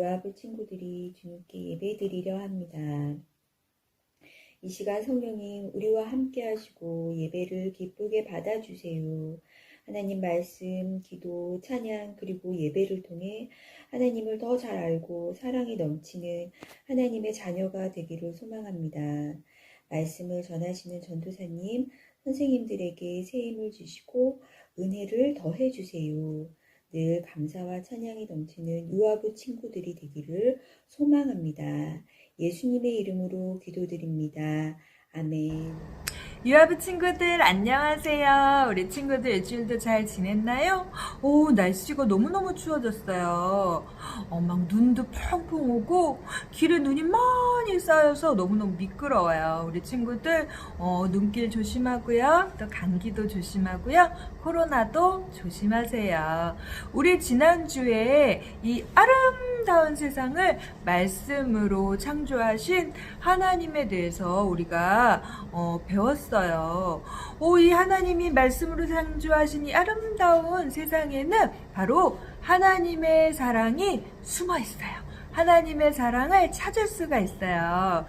유아부 친구들이 주님께 예배드리려 합니다. 이 시간 성령님 우리와 함께 하시고 예배를 기쁘게 받아주세요. 하나님 말씀, 기도, 찬양, 그리고 예배를 통해 하나님을 더 잘 알고 사랑이 넘치는 하나님의 자녀가 되기를 소망합니다. 말씀을 전하시는 전도사님, 선생님들에게 새 힘을 주시고 은혜를 더해 주세요. 늘 감사와 찬양이 넘치는 유아부 친구들이 되기를 소망합니다. 예수님의 이름으로 기도드립니다. 아멘. 유아부 친구들 안녕하세요. 우리 친구들 일주일도 잘 지냈나요? 오 날씨가 너무너무 추워졌어요. 어, 막 눈도 펑펑 오고 길에 눈이 많이 쌓여서 너무너무 미끄러워요. 우리 친구들 어, 눈길 조심하고요. 또 감기도 조심하고요. 코로나도 조심하세요. 우리 지난주에 이 아름다운 세상을 말씀으로 창조하신 하나님에 대해서 우리가 어, 배웠어요. 오, 이 하나님이 말씀으로 창조하신 이 아름다운 세상에는 바로 하나님의 사랑이 숨어 있어요. 하나님의 사랑을 찾을 수가 있어요.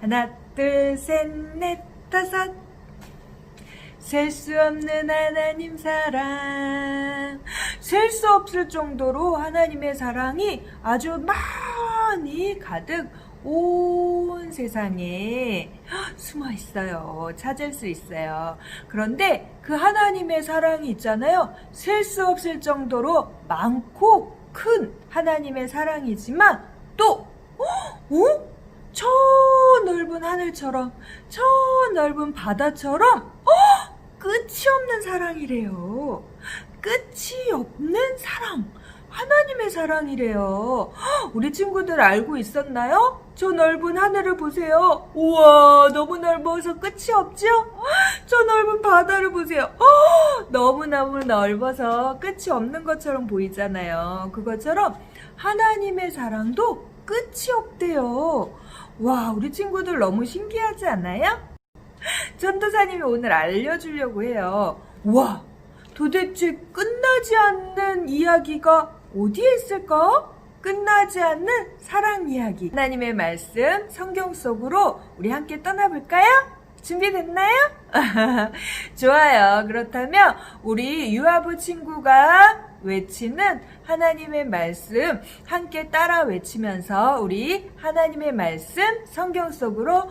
하나, 둘, 셋, 넷, 다섯. 셀 수 없는 하나님 사랑. 셀 수 없을 정도로 하나님의 사랑이 아주 많이 가득 온 세상에 숨어 있어요. 찾을 수 있어요. 그런데 그 하나님의 사랑이 있잖아요. 셀 수 없을 정도로 많고 큰 하나님의 사랑이지만 또, 어? 저 넓은 하늘처럼, 저 넓은 바다처럼, 어? 끝이 없는 사랑이래요. 끝이 없는 사랑. 하나님의 사랑이래요. 헉, 우리 친구들 알고 있었나요? 저 넓은 하늘을 보세요. 우와, 너무 넓어서 끝이 없죠? 헉, 저 넓은 바다를 보세요. 헉, 너무너무 넓어서 끝이 없는 것처럼 보이잖아요. 그것처럼 하나님의 사랑도 끝이 없대요. 와, 우리 친구들 너무 신기하지 않아요? 전도사님이 오늘 알려주려고 해요. 와, 도대체 끝나지 않는 이야기가 어디에 있을까? 끝나지 않는 사랑 이야기. 하나님의 말씀 성경 속으로 우리 함께 떠나볼까요? 준비됐나요? 좋아요. 그렇다면 우리 유아부 친구가 외치는 하나님의 말씀 함께 따라 외치면서 우리 하나님의 말씀 성경 속으로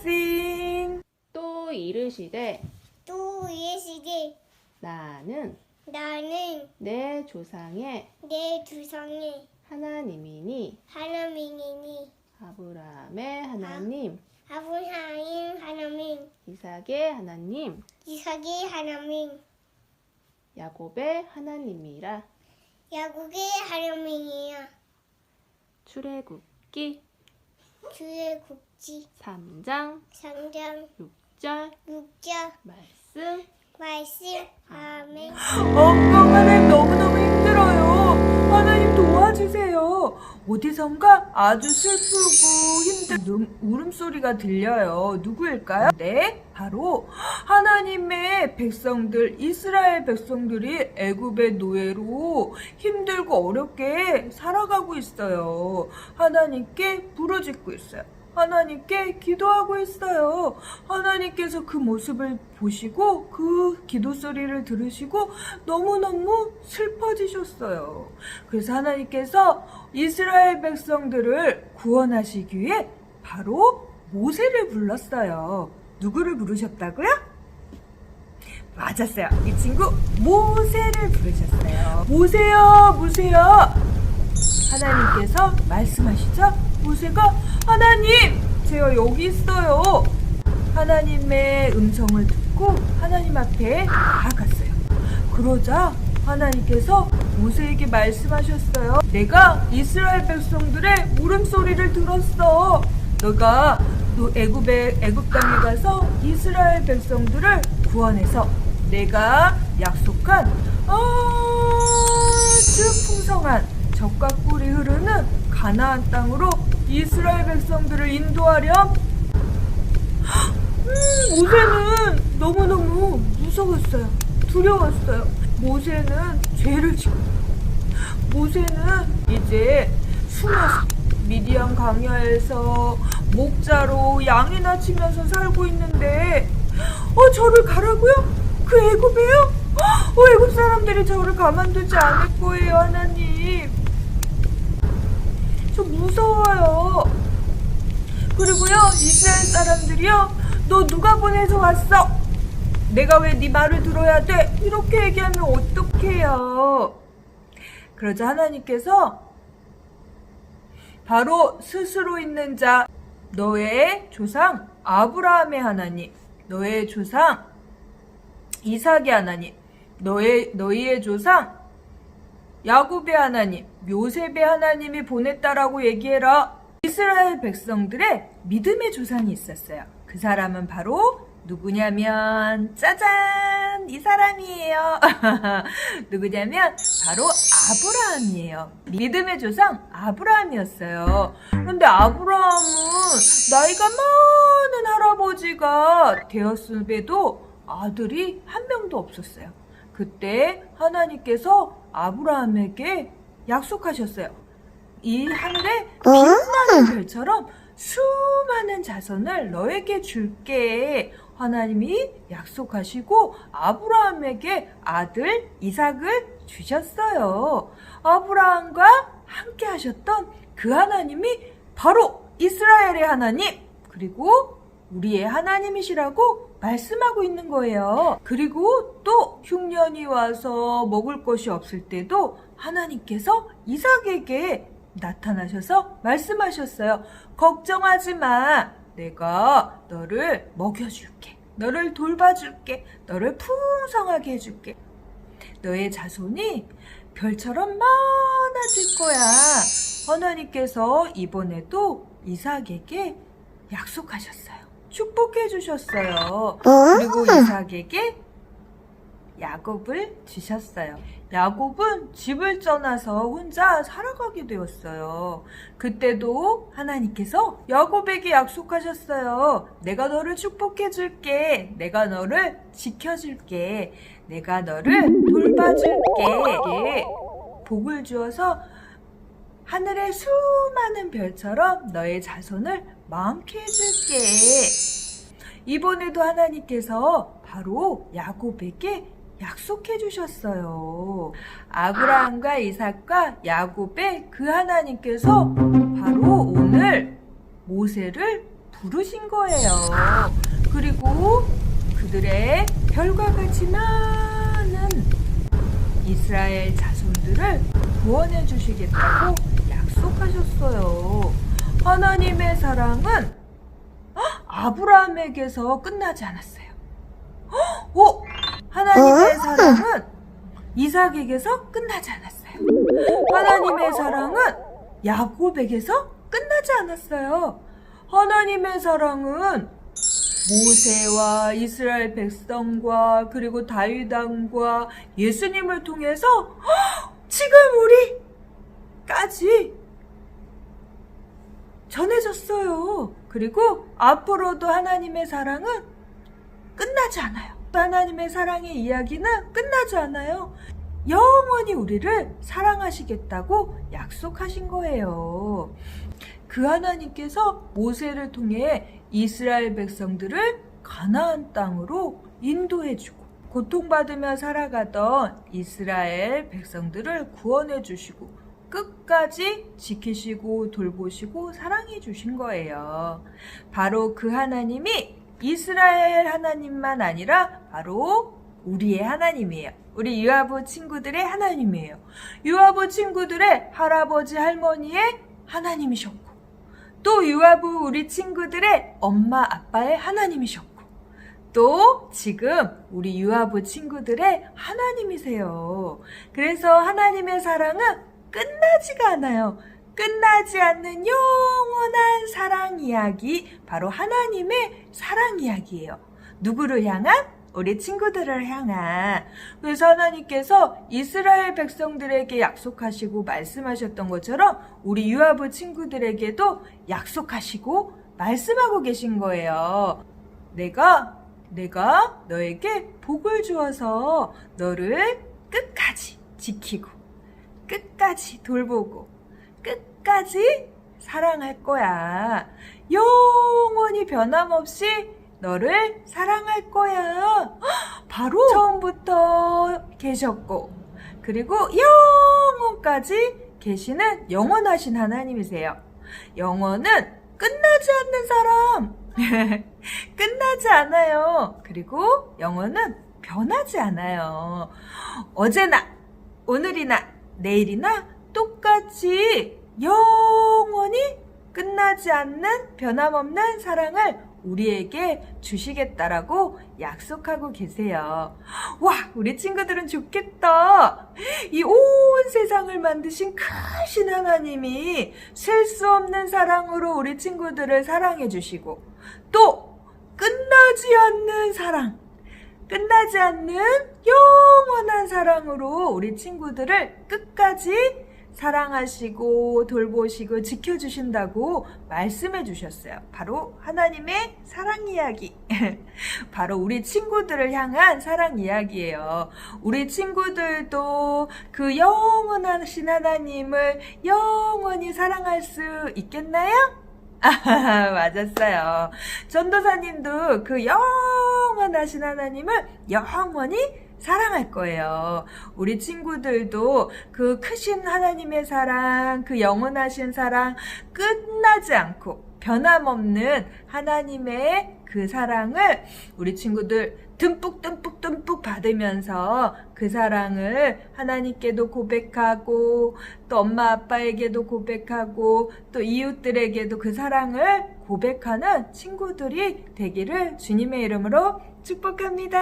고고싱. 또 이르시되 또 예시되 나는 나는 내 조상의 내 두성의 하나님이니 하나님이니 아브라함의 하나님, 아 브라함 하나님 이삭의 하나님, 이삭의 하나님 야곱의 하나님이라. 야곱의 하나님이야. 출애굽기 주의 국지. 3장 상장 6절 육자 말씀. 말씀. 아멘. 엉엉 하나님 너무너무 힘들어요. 하나님 도와주세요. 어디선가 아주 슬프고 힘든 음- 울음소리가 들려요. 누구일까요? 네, 바로 하나님의 백성들, 이스라엘 백성들이 애굽의 노예로 힘들고 어렵게 살아가고 있어요. 하나님께 부르짖고 있어요. 하나님께 기도하고 있어요. 하나님께서 그 모습을 보시고 그 기도 소리를 들으시고 너무너무 슬퍼지셨어요. 그래서 하나님께서 이스라엘 백성들을 구원하시기 위해 바로 모세를 불렀어요. 누구를 부르셨다고요? 맞았어요. 이 친구 모세를 부르셨어요. 모세요, 모세요. 하나님께서 말씀하시죠? 모세가 하나님, 제가 여기 있어요. 하나님의 음성을 듣고 하나님 앞에 나아갔어요. 그러자 하나님께서 모세에게 말씀하셨어요. 내가 이스라엘 백성들의 울음소리를 들었어. 너가 너 애굽에 애굽 땅에 가서 이스라엘 백성들을 구원해서 내가 약속한 아주 풍성한 젖과 꿀이 흐르는 가나안 땅으로 이스라엘 백성들을 인도하렴. 음, 모세는 너무너무 무서웠어요. 두려웠어요. 모세는 죄를 짓고 모세는 이제 숨어서 미디안 강야에서 목자로 양이나 치면서 살고 있는데 어 저를 가라고요? 그 애굽에요? 어 애굽 사람들이 저를 가만두지 않을 거예요 하나님 저 무서워요 그리고요 이스라엘 사람들이요 너 누가 보내서 왔어? 내가 왜 네 말을 들어야 돼? 이렇게 얘기하면 어떡해요 그러자 하나님께서 바로 스스로 있는 자 너의 조상 아브라함의 하나님 너의 조상 이삭의 하나님 너의 너희의 조상 야곱의 하나님 요셉의 하나님이 보냈다라고 얘기해라. 이스라엘 백성들의 믿음의 조상이 있었어요. 그 사람은 바로 누구냐면 짜잔! 이 사람이에요. 누구냐면 바로 아브라함이에요. 믿음의 조상 아브라함이었어요. 그런데 아브라함은 나이가 많은 할아버지가 되었음에도 아들이 한 명도 없었어요. 그때 하나님께서 아브라함에게 약속하셨어요 이 하늘에 빛나는 별처럼 수많은 자손을 너에게 줄게. 하나님이 약속하시고 아브라함에게 아들 이삭을 주셨어요. 아브라함과 함께 하셨던 그 하나님이 바로 이스라엘의 하나님, 그리고 우리의 하나님이시라고 말씀하고 있는 거예요. 그리고 또 흉년이 와서 먹을 것이 없을 때도 하나님께서 이삭에게 나타나셔서 말씀하셨어요. 걱정하지 마. 내가 너를 먹여줄게. 너를 돌봐줄게. 너를 풍성하게 해줄게. 너의 자손이 별처럼 많아질 거야. 하나님께서 이번에도 이삭에게 약속하셨어요. 축복해 주셨어요. 그리고 이삭에게 야곱을 주셨어요. 야곱은 집을 떠나서 혼자 살아가게 되었어요. 그때도 하나님께서 야곱에게 약속하셨어요. 내가 너를 축복해 줄게. 내가 너를 지켜 줄게. 내가 너를 돌봐 줄게. 복을 주어서 하늘의 수많은 별처럼 너의 자손을 많게 해줄게. 이번에도 하나님께서 바로 야곱에게 약속해 주셨어요. 아브라함과 이삭과 야곱의 그 하나님께서 바로 오늘 모세를 부르신 거예요. 그리고 그들의 별과 같이 많은 이스라엘 자손들을 구원해 주시겠다고 약속하셨어요. 하나님의 사랑은 아브라함에게서 끝나지 않았어요. 오! 하나님의 사랑은 이삭에게서 끝나지 않았어요. 하나님의 사랑은 야곱에게서 끝나지 않았어요. 하나님의 사랑은 모세와 이스라엘 백성과 그리고 다윗 왕과 예수님을 통해서 지금 우리까지 전해졌어요. 그리고 앞으로도 하나님의 사랑은 끝나지 않아요. 하나님의 사랑의 이야기는 끝나지 않아요. 영원히 우리를 사랑하시겠다고 약속하신 거예요. 그 하나님께서 모세를 통해 이스라엘 백성들을 가나안 땅으로 인도해주고 고통받으며 살아가던 이스라엘 백성들을 구원해 주시고 끝까지 지키시고 돌보시고 사랑해 주신 거예요. 바로 그 하나님이 이스라엘 하나님만 아니라 바로 우리의 하나님이에요. 우리 유아부 친구들의 하나님이에요. 유아부 친구들의 할아버지 할머니의 하나님이셨고 또 유아부 우리 친구들의 엄마 아빠의 하나님이셨고 또 지금 우리 유아부 친구들의 하나님이세요. 그래서 하나님의 사랑은 끝나지가 않아요. 끝나지 않는 영원한 사랑 이야기, 바로 하나님의 사랑 이야기예요. 누구를 향한? 우리 친구들을 향한. 그래서 하나님께서 이스라엘 백성들에게 약속하시고 말씀하셨던 것처럼 우리 유아부 친구들에게도 약속하시고 말씀하고 계신 거예요. 내가, 내가 너에게 복을 주어서 너를 끝까지 지키고, 끝까지 돌보고, 끝 까지 사랑할 거야. 영원히 변함없이 너를 사랑할 거야. 바로 처음부터 계셨고, 그리고 영원까지 계시는 영원하신 하나님이세요. 영원은 끝나지 않는 사람. 끝나지 않아요. 그리고 영원은 변하지 않아요. 어제나, 오늘이나, 내일이나 똑같이 영원히 끝나지 않는 변함없는 사랑을 우리에게 주시겠다라고 약속하고 계세요. 와, 우리 친구들은 좋겠다. 이 온 세상을 만드신 크신 하나님이 셀 수 없는 사랑으로 우리 친구들을 사랑해 주시고 또 끝나지 않는 사랑, 끝나지 않는 영원한 사랑으로 우리 친구들을 끝까지 사랑하시고 돌보시고 지켜주신다고 말씀해 주셨어요. 바로 하나님의 사랑 이야기. 바로 우리 친구들을 향한 사랑 이야기예요. 우리 친구들도 그 영원하신 하나님을 영원히 사랑할 수 있겠나요? 아, 맞았어요. 전도사님도 그 영원하신 하나님을 영원히 사랑할 거예요. 우리 친구들도 그 크신 하나님의 사랑, 그 영원하신 사랑 끝나지 않고 변함없는 하나님의 그 사랑을 우리 친구들 듬뿍 듬뿍 듬뿍 받으면서 그 사랑을 하나님께도 고백하고 또 엄마 아빠에게도 고백하고 또 이웃들에게도 그 사랑을 고백하는 친구들이 되기를 주님의 이름으로 축복합니다.